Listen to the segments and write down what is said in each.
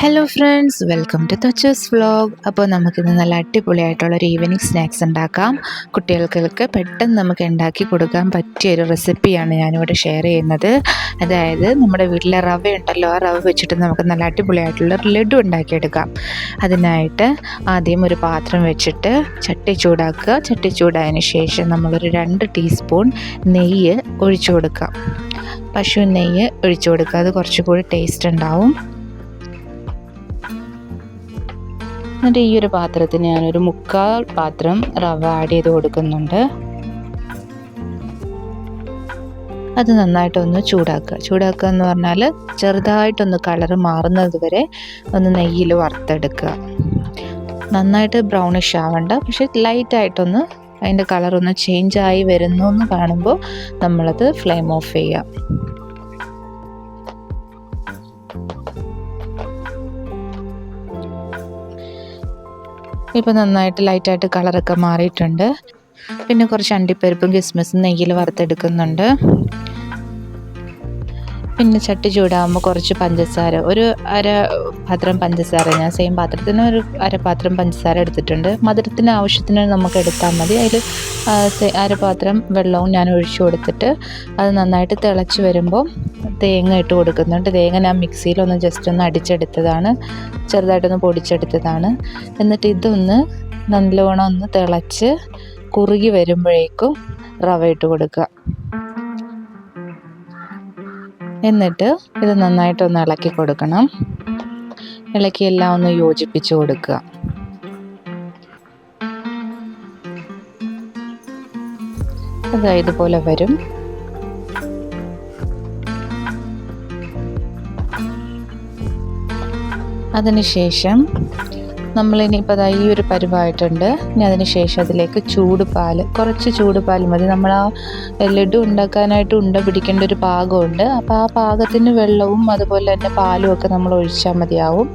Hello friends welcome to Thachu's vlog അപ്പോൾ നമുക്കിന്ന് നല്ല അടിപൊളിയായിട്ടുള്ള ഒരു ഈവനിങ് സ്നാക്സ് ഉണ്ടാക്കാം. കുട്ടികൾക്ക് പെട്ടെന്ന് നമുക്ക് ഉണ്ടാക്കി കൊടുക്കാൻ പറ്റിയ ഒരു റെസിപ്പിയാണ് ഞാനിവിടെ ഷെയർ ചെയ്യുന്നത്. അതായത് നമ്മുടെ വീട്ടിലെ റവ ഉണ്ടല്ലോ ആ റവ വെച്ചിട്ട് നമുക്ക് നല്ല അടിപൊളിയായിട്ടുള്ള ഒരു ലഡു ഉണ്ടാക്കിയെടുക്കാം. അതിനായിട്ട് ആദ്യം ഒരു പാത്രം വെച്ചിട്ട് ചട്ടി ചൂടാക്കുക. ചട്ടി ചൂടായതിന് ശേഷം നമ്മളൊരു രണ്ട് ടീസ്പൂൺ നെയ്യ് ഒഴിച്ചു കൊടുക്കാം. പശു നെയ്യ് ഒഴിച്ചു കൊടുക്കുക. അത് കുറച്ചുകൂടി ടേസ്റ്റ് ഉണ്ടാവും. എന്നിട്ട് ഈ ഒരു പാത്രത്തിന് ഒരു മുക്കാൽ പാത്രം റവ ആഡ് ചെയ്ത് കൊടുക്കുന്നുണ്ട്. അത് നന്നായിട്ടൊന്ന് ചൂടാക്കുക. ചൂടാക്കുക എന്ന് പറഞ്ഞാൽ ചെറുതായിട്ടൊന്ന് കളറ് മാറുന്നത് വരെ ഒന്ന് നെയ്യിൽ വറുത്തെടുക്കുക. നന്നായിട്ട് ബ്രൗണിഷ് ആവണ്ട. പക്ഷെ ലൈറ്റായിട്ടൊന്ന് അതിന്റെ കളറൊന്ന് ചേഞ്ച് ആയി വരുന്നു എന്ന് കാണുമ്പോൾ നമ്മളത് ഫ്ലെയിം ഓഫ് ചെയ്യാം ഇപ്പോൾ നന്നായിട്ട് ലൈറ്റായിട്ട് കളറൊക്കെ മാറിയിട്ടുണ്ട്. പിന്നെ കുറച്ച് അണ്ടിപ്പരിപ്പും കിസ്മിസും നെയ്യിൽ വറുത്തെടുക്കുന്നുണ്ട്. പിന്നെ ചട്ടി ചൂടാകുമ്പോൾ കുറച്ച് പഞ്ചസാര. ഒരു അര പാത്രം പഞ്ചസാര. ഞാൻ സെയിം പാത്രത്തിന് ഒരു അര പാത്രം പഞ്ചസാര എടുത്തിട്ടുണ്ട്. മധുരത്തിന് ആവശ്യത്തിന് നമുക്ക് എടുത്താൽ മതി. അതിൽ അരപാത്രം വെള്ളവും ഞാൻ ഒഴിച്ചു കൊടുത്തിട്ട് അത് നന്നായിട്ട് തിളച്ച് വരുമ്പോൾ തേങ്ങ ഇട്ട് കൊടുക്കുന്നുണ്ട്. തേങ്ങ ഞാൻ മിക്സിയിലൊന്ന് ജസ്റ്റ് ഒന്ന് അടിച്ചെടുത്തതാണ്. ചെറുതായിട്ടൊന്ന് പൊടിച്ചെടുത്തതാണ്. എന്നിട്ട് ഇതൊന്ന് നല്ലോണം ഒന്ന് തിളച്ച് കുറുകി വരുമ്പോഴേക്കും റവ ഇട്ട് കൊടുക്കുക. എന്നിട്ട് ഇത് നന്നായിട്ടൊന്ന് ഇളക്കി കൊടുക്കണം. ഇളക്കി എല്ലാം ഒന്ന് യോജിപ്പിച്ച് കൊടുക്കുക. അത് ഇതുപോലെ വരും. അതിനുശേഷം നമ്മളിനിയിപ്പോൾ ഈ ഒരു പരിവായിട്ടുണ്ട്. ഇനി അതിന് ശേഷം അതിലേക്ക് ചൂട് പാൽ കുറച്ച് ചൂട് പാൽ മതി. നമ്മൾ ആ ലഡു ഉണ്ടാക്കാനായിട്ട് ഉണ്ട പിടിക്കേണ്ട ഒരു പാകമുണ്ട്. അപ്പോൾ ആ പാകത്തിന് വെള്ളവും അതുപോലെ തന്നെ പാലും ഒക്കെ നമ്മൾ ഒഴിച്ചാൽ മതിയാവും.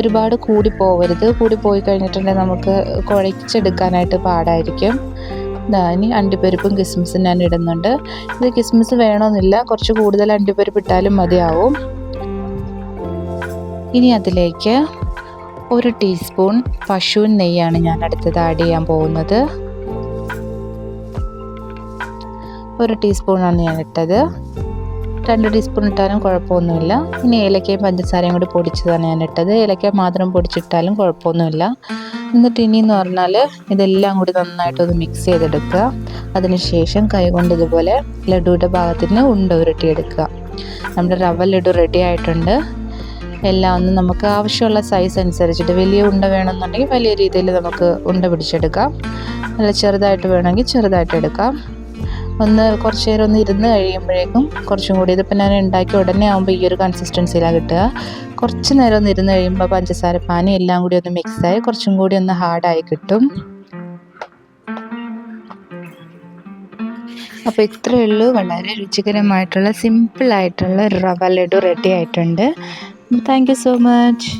ഒരുപാട് കൂടി പോവരുത്. കൂടി പോയി കഴിഞ്ഞിട്ടുണ്ടെങ്കിൽ നമുക്ക് കുഴച്ചെടുക്കാനായിട്ട് പാടായിരിക്കും. ഇനി അണ്ടിപ്പരിപ്പും കിസ്മിസും ഞാൻ ഇടുന്നുണ്ട്. ഇത് കിസ്മിസ് വേണമെന്നില്ല കുറച്ച് കൂടുതൽ അണ്ടിപ്പരിപ്പ് ഇട്ടാലും മതിയാവും. ഇനി അതിലേക്ക് ഒരു ടീസ്പൂൺ പശുവിൻ നെയ്യാണ് ഞാൻ അടുത്തത് ആഡ് ചെയ്യാൻ പോകുന്നത്. ഒരു ടീസ്പൂണാണ് ഞാൻ ഇട്ടത്. രണ്ട് ടീസ്പൂൺ ഇട്ടാലും കുഴപ്പമൊന്നുമില്ല. ഇനി ഏലക്കയും പഞ്ചസാരയും കൂടി പൊടിച്ചതാണ് ഞാൻ ഇട്ടത്. ഏലക്ക മാത്രം പൊടിച്ചിട്ടാലും കുഴപ്പമൊന്നുമില്ല. എന്നിട്ട് ഇനി എന്ന് പറഞ്ഞാൽ ഇതെല്ലാം കൂടി നന്നായിട്ടൊന്ന് മിക്സ് ചെയ്തെടുക്കുക. അതിനുശേഷം കൈകൊണ്ട് ഇതുപോലെ ലഡുവിന്റെ ഭാഗത്തിന് ഉണ്ട ഉരുട്ടിയെടുക്കുക. നമ്മുടെ റവ ലഡു റെഡി ആയിട്ടുണ്ട്. എല്ലാം ഒന്ന് നമുക്ക് ആവശ്യമുള്ള സൈസ് അനുസരിച്ചിട്ട് വലിയ ഉണ്ട വേണമെന്നുണ്ടെങ്കിൽ വലിയ രീതിയിൽ നമുക്ക് ഉണ്ട പിടിച്ചെടുക്കാം. അല്ല ചെറുതായിട്ട് വേണമെങ്കിൽ ചെറുതായിട്ട് എടുക്കാം. ഒന്ന് കുറച്ച് നേരം ഒന്ന് ഇരുന്ന് കഴിയുമ്പോഴേക്കും കുറച്ചും കൂടി ഇതിപ്പോൾ ഞാൻ ഉണ്ടാക്കി ഉടനെ ആകുമ്പോൾ ഈ ഒരു കൺസിസ്റ്റൻസിയിലാണ് കിട്ടുക. കുറച്ച് നേരം ഒന്ന് ഇരുന്ന് കഴിയുമ്പോൾ പഞ്ചസാര പാനി എല്ലാം കൂടി ഒന്ന് മിക്സായി കുറച്ചും കൂടി ഒന്ന് ഹാർഡായി കിട്ടും. അപ്പോൾ ഇത്രയേ ഉള്ളൂ. വളരെ രുചികരമായിട്ടുള്ള സിമ്പിളായിട്ടുള്ള റവ ലഡു റെഡി ആയിട്ടുണ്ട്. Thank you so much.